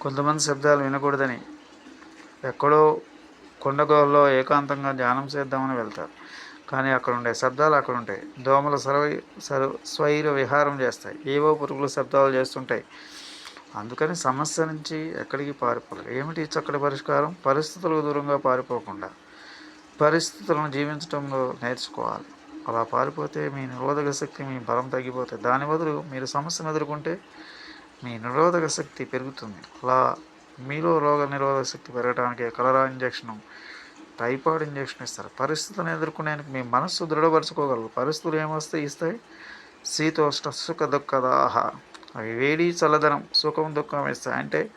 కొంతమంది శబ్దాలు వినకూడదని ఎక్కడో కొండగోల్లో ఏకాంతంగా ధ్యానం చేద్దామని వెళ్తారు. కానీ అక్కడ ఉండే శబ్దాలు అక్కడ ఉంటాయి దోమలు సర్వై సర్వ స్వైర విహారం చేస్తాయి. ఏవో పురుగులు శబ్దాలు చేస్తుంటాయి. అందుకని సమస్య నుంచి ఎక్కడికి పారిపోలేదు. ఏమిటి చక్కటి పరిష్కారం? పరిస్థితులకు దూరంగా పారిపోకుండా పరిస్థితులను జీవించడంలో నేర్చుకోవాలి. అలా పారిపోతే మీ నిరోధక శక్తి మీ బలం తగ్గిపోతే దాని బదులు మీరు సమస్యను ఎదుర్కొంటే మీ నిరోధక శక్తి పెరుగుతుంది. అలా మీలో రోగ నిరోధక శక్తి పెరగడానికి కలరా ఇంజెక్షను టైఫాయిడ్ ఇంజెక్షన్ ఇస్తారు. పరిస్థితులను ఎదుర్కొనేందుకు మీ మనస్సు దృఢపరచుకోగలరు. పరిస్థితులు ఏమొస్తే ఇస్తాయి? శీతోష్ణ సుఖ దుఃఖదాహ. అవి వేడి చల్లదనం సుఖం దుఃఖం ఇస్తాయి. అంటే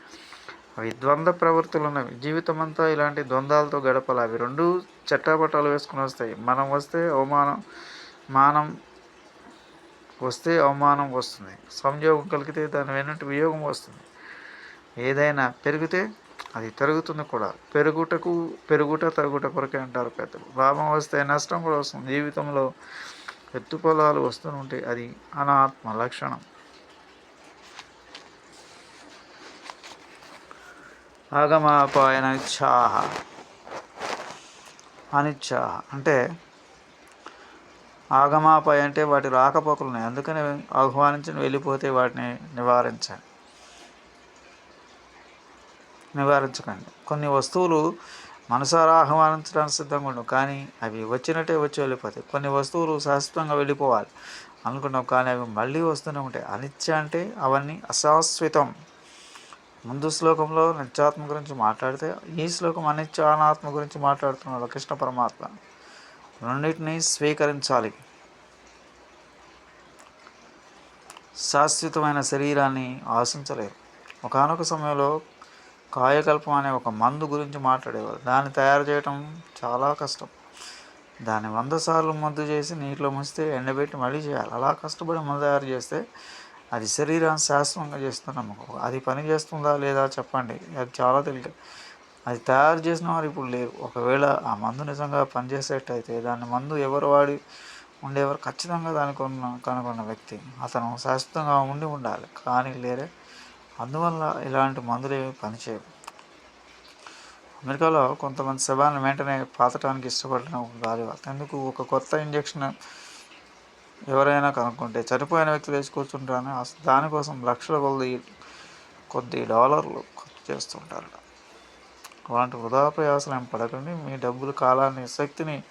అవి ద్వంద్వ ప్రవృత్తులు ఉన్నవి. జీవితం అంతా ఇలాంటి ద్వంద్వాలతో గడపాలి. అవి రెండు చట్టాపట్టాలు వేసుకుని వస్తాయి. మనం వస్తే అవమానం మానం వస్తే అవమానం వస్తుంది. సంయోగం కలిగితే దాని వెన్నట్టు వియోగం వస్తుంది. ఏదైనా పెరిగితే అది తరుగుతుంది కూడా. పెరుగుటకు పెరుగుట తరుగుట కొరకే అంటారు పెద్దలు. లాభం వస్తే నష్టం కూడా వస్తుంది. జీవితంలో ఎత్తుపొలాలు వస్తుంటే అది అనాత్మ లక్షణం. ఆగమాపాయన ఛాహ అనిచ్ఛాహ అంటే ఆగమాపాయ అంటే వాటి రాకపోకలు ఉన్నాయి. అందుకని ఆహ్వానించి వెళ్ళిపోతే వాటిని నివారించండి. నివారించకండి. కొన్ని వస్తువులు మనసారా ఆహ్వానించడానికి సిద్ధంగా ఉండవు కానీ అవి వచ్చినట్టే వచ్చి వెళ్ళిపోతాయి. కొన్ని వస్తువులు శాశ్వతంగా వెళ్ళిపోవాలి అనుకున్నాం కానీ అవి మళ్ళీ వస్తూనే ఉంటాయి. అనిత్య అంటే అవన్నీ అశాశ్వతం. ముందు శ్లోకంలో నిత్యాత్మ గురించి మాట్లాడితే ఈ శ్లోకం అనిత్య అనాత్మ గురించి మాట్లాడుతున్నాడు కృష్ణ పరమాత్మ. రెండింటినీ స్వీకరించాలి. శాశ్వతమైన శరీరాన్ని ఆశించలేరు. ఒకనొక సమయంలో కాయకల్పం అనే ఒక మందు గురించి మాట్లాడేవారు. దాన్ని తయారు చేయటం చాలా కష్టం. దాన్ని వంద సార్లు మందు చేసి నీటిలో ముంచితే ఎండబెట్టి మళ్ళీ చేయాలి. అలా కష్టపడి మందు తయారు చేస్తే అది శరీరాన్ని శాశ్వతంగా చేస్తున్నాం అది పని చేస్తుందా లేదా చెప్పండి. అది చాలా తెలియదు అది తయారు చేసిన వారు ఇప్పుడు లేరు. ఒకవేళ ఆ మందు నిజంగా పనిచేసేటైతే దాని మందు ఎవరు వాడి ఉండేవారు ఖచ్చితంగా దాని కొన్న కనుగొన్న వ్యక్తి అతను శాశ్వతంగా ఉండి ఉండాలి. కానీ లేరే అందువల్ల ఇలాంటి మందులు ఏమి పనిచేయవు. అమెరికాలో కొంతమంది శవాన్ని వెంటనే పాతటానికి ఇష్టపడిన ఒక గాలి ఎందుకు? ఒక కొత్త ఇంజక్షన్ ఎవరైనా కనుక్కుంటే చనిపోయిన వ్యక్తి తెచ్చి కూర్చుంటారని దానికోసం లక్షల కొద్ది కొద్ది డాలర్లు ఖర్చు చేస్తుంటారు అలాంటి వృధా ప్రయాసాలు ఏం పడకండి. మీ డబ్బులు కాలాన్ని శక్తిని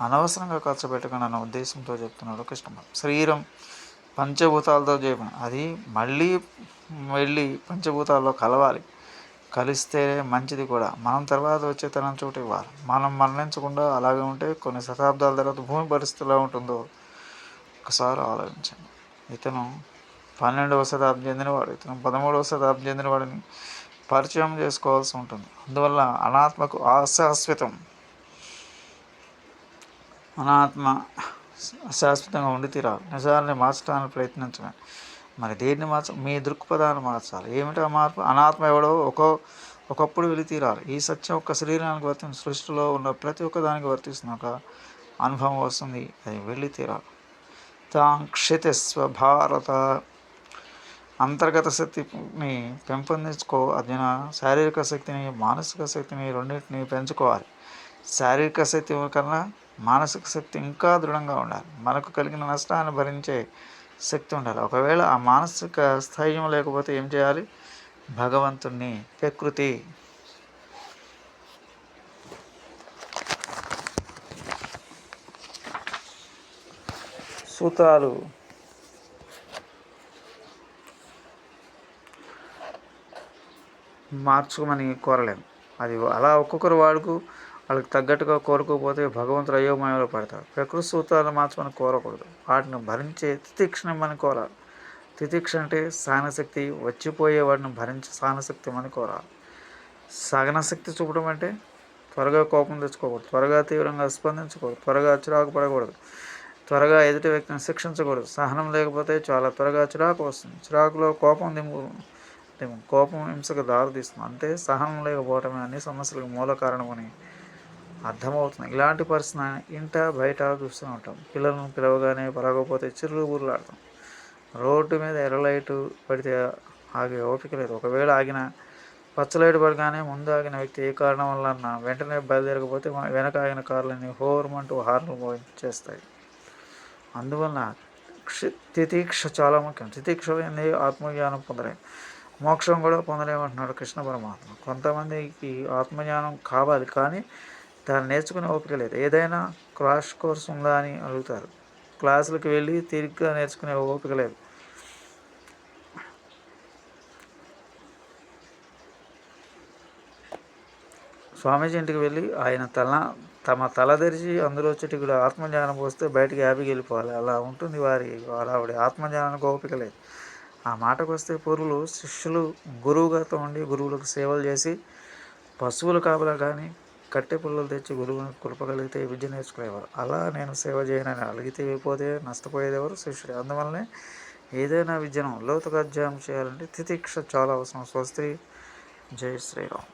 అనవసరంగా ఖర్చు పెట్టకండి అన్న ఉద్దేశంతో చెప్తున్నాడు కృష్ణ శరీరం పంచభూతాలతో చేయమని అది మళ్ళీ వెళ్ళి పంచభూతాల్లో కలవాలి. కలిస్తే మంచిది కూడా. మనం తర్వాత వచ్చే తనం చోటు ఇవ్వాలి మనం మరణించకుండా అలాగే ఉంటే కొన్ని శతాబ్దాల తర్వాత భూమి పరిస్థితి ఎలా ఉంటుందో ఒకసారి ఆలోచించండి. ఇతను పన్నెండవ శతాబ్దం చెందినవాడు. ఇతను పదమూడవ శతాబ్దం చెందినవాడిని పరిచయం చేసుకోవాల్సి ఉంటుంది. అందువల్ల అనాత్మకు అశాశ్వతం. అనాత్మ శాశ్వతంగా ఉండి తీరాలి. నిజాన్ని మార్చడానికి ప్రయత్నించమే. మరి దేన్ని మార్చ మీ దృక్పథాన్ని మార్చాలి. ఏమిటో మార్పు? అనాత్మ ఎవడో ఒక్కో ఒకప్పుడు వెళ్ళి తీరాలి. ఈ సత్యం ఒక్క శరీరానికి వర్తి సృష్టిలో ఉన్న ప్రతి ఒక్క దానికి వర్తిస్తున్న ఒక అనుభవం వస్తుంది. అది వెళ్ళి తీరాలి. తాంక్షిత స్వభారత. అంతర్గత శక్తిని పెంపొందించుకో అర్జున. శారీరక శక్తిని మానసిక శక్తిని రెండింటిని పెంచుకోవాలి. శారీరక శక్తి కన్నా మానసిక శక్తి ఇంకా దృఢంగా ఉండాలి. మనకు కలిగిన నష్టాన్ని భరించే శక్తి ఉండాలి. ఒకవేళ ఆ మానసిక స్థైర్యం లేకపోతే ఏం చేయాలి? భగవంతుణ్ణి ప్రకృతి. సూత్రాలు మార్చుకోమని కోరలేము. అది అలా ఒక్కొక్కరు వాడుకు వాళ్ళకి తగ్గట్టుగా కోరుకోకపోతే భగవంతుడు అయోమయంలో పడతాడు. ప్రకృతి సూత్రాలను మార్చమని కోరకూడదు. వాటిని భరించే తితిక్షణమని కోరాలి. తితిక్ష అంటే సహనశక్తి వచ్చిపోయే వాడిని భరించే సహనశక్తి అని కోరాలి. సహనశక్తి చూపడం అంటే త్వరగా కోపం తెచ్చుకోకూడదు. త్వరగా తీవ్రంగా స్పందించకూడదు. త్వరగా చిరాకు పడకూడదు. త్వరగా ఎదుటి వ్యక్తిని శిక్షించకూడదు. సహనం లేకపోతే చాలా త్వరగా చిరాకు వస్తుంది. చిరాకులో కోపం దింపు దింపు కోపం హింసకు దారితీస్తుంది అంటే సహనం లేకపోవటమే అన్ని సమస్యలకు మూల కారణమని అర్థమవుతుంది. ఇలాంటి పరిస్థితి ఇంట బయట చూస్తూ ఉంటాం. పిల్లలను పిలవగానే పరగకపోతే చిరులు బుర్లాడతాం రోడ్డు మీద ఎర్ర లైటు పడితే ఆగే ఓపిక లేదు. ఒకవేళ ఆగిన పచ్చలైట్ పడగానే ముందు ఆగిన వ్యక్తి ఏ కారణం వల్ల అన్నా వెంటనే బయలుదేరకపోతే వెనక ఆగిన కార్లన్నీ హోర్మంటూ హార్న్లు చేస్తాయి అందువలన క్షి తితీక్ష చాలా ముఖ్యం. తితీక్ష అనేది ఆత్మజ్ఞానం పొందలేదు మోక్షం కూడా పొందలేమంటున్నాడు కృష్ణ పరమాత్మ. కొంతమందికి ఆత్మజ్ఞానం కావాలి కానీ దాన్ని నేర్చుకునే ఓపిక లేదు. ఏదైనా క్రాష్ కోర్స్ ఉందా అని అడుగుతారు. క్లాసులకు వెళ్ళి తిరిగ్గా నేర్చుకునే ఓపిక లేదు. స్వామీజీ ఇంటికి వెళ్ళి ఆయన తల తమ తల తెరిచి అందులో చిటికుడు ఆత్మజ్ఞానం పోస్తే బయటికి హ్యాపీకి వెళ్ళిపోవాలి. అలా ఉంటుంది వారి ఆవిడ. ఆత్మజ్ఞానానికి ఓపిక లేదు. ఆ మాటకు వస్తే పూర్వులు శిష్యులు గురువుగాతో ఉండి గురువులకు సేవలు చేసి పశువులు కాపలా కానీ కట్టె పుల్లలు తెచ్చి గురువుని కులపగలిగితే విద్య నేర్చుకునేవారు. అలా నేను సేవ చేయనని అలిగితే పోతే నష్టపోయేదెవరు? శిష్యుడు. అందువల్లనే ఏదైనా విద్యను లోతుగా అధ్యయనం చేయాలంటే తితిక్ష చాలా అవసరం. స్వస్తి. జై శ్రీరామ్.